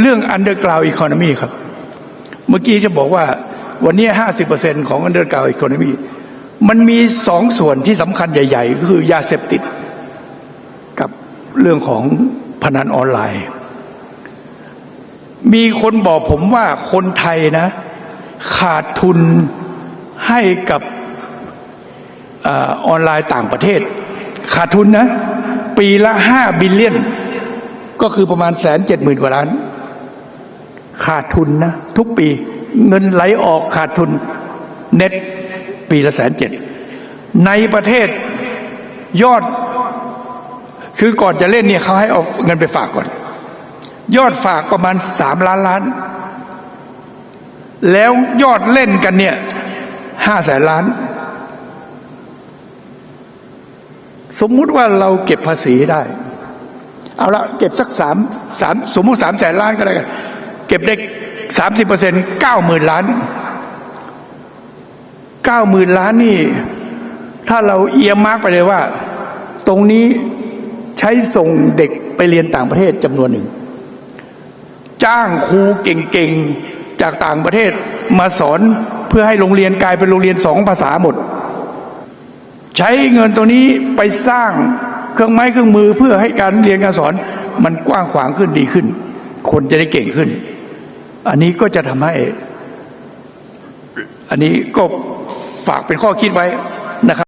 เรื่อง underground economy ครับ เมื่อกี้จะบอกว่าวันนี้ 50%ของ underground economy มันมีสองส่วนที่สำคัญใหญ่ ๆ ก็คือยาเสพติด กับเรื่องของพนันออนไลน์ มีคนบอกผมว่าคนไทยนะ ขาดทุนให้กับอออนไลน์ต่างประเทศ ขาดทุนนะ ปีละห้าบิลเลียน ก็คือประมาณแสนเจ็ดหมื่นกว่าล้าน ขาดทุนนะ ทุกปีเงินไหลออกขาดทุนเน็ตปีละแสนเจ็ดในประเทศยอด คือก่อนจะเล่นเนี่ยเขาให้เอาเงินไปฝากก่อน ยอดฝากประมาณสามล้านล้าน แล้วยอดเล่นกันเนี่ยห้าแสนล้าน สมมุติว่าเราเก็บภาษีได้ เอาละเก็บสักสามสามสมมุติสามแสนล้านก็ได้กัน เก็บได้สามสิบเปอร์เซ็นต์เก้าหมื่นล้านเก้าหมื่นล้านนี่ ถ้าเราเอียมาร์กไปเลยว่า ตรงนี้ใช้ส่งเด็กไปเรียนต่างประเทศจำนวนหนึ่ง จ้างครูเก่งๆ จากต่างประเทศมาสอนเพื่อให้โรงเรียนกลายเป็นโรงเรียนสองภาษาหมด ใช้เงินตัวนี้ไปสร้างเครื่องไม้เครื่องมือเพื่อให้การเรียนการสอนมันกว้างขวางขึ้นดีขึ้น คนจะได้เก่งขึ้น อันนี้ก็จะทำให้ อันนี้ก็ฝากเป็นข้อคิดไว้นะครับ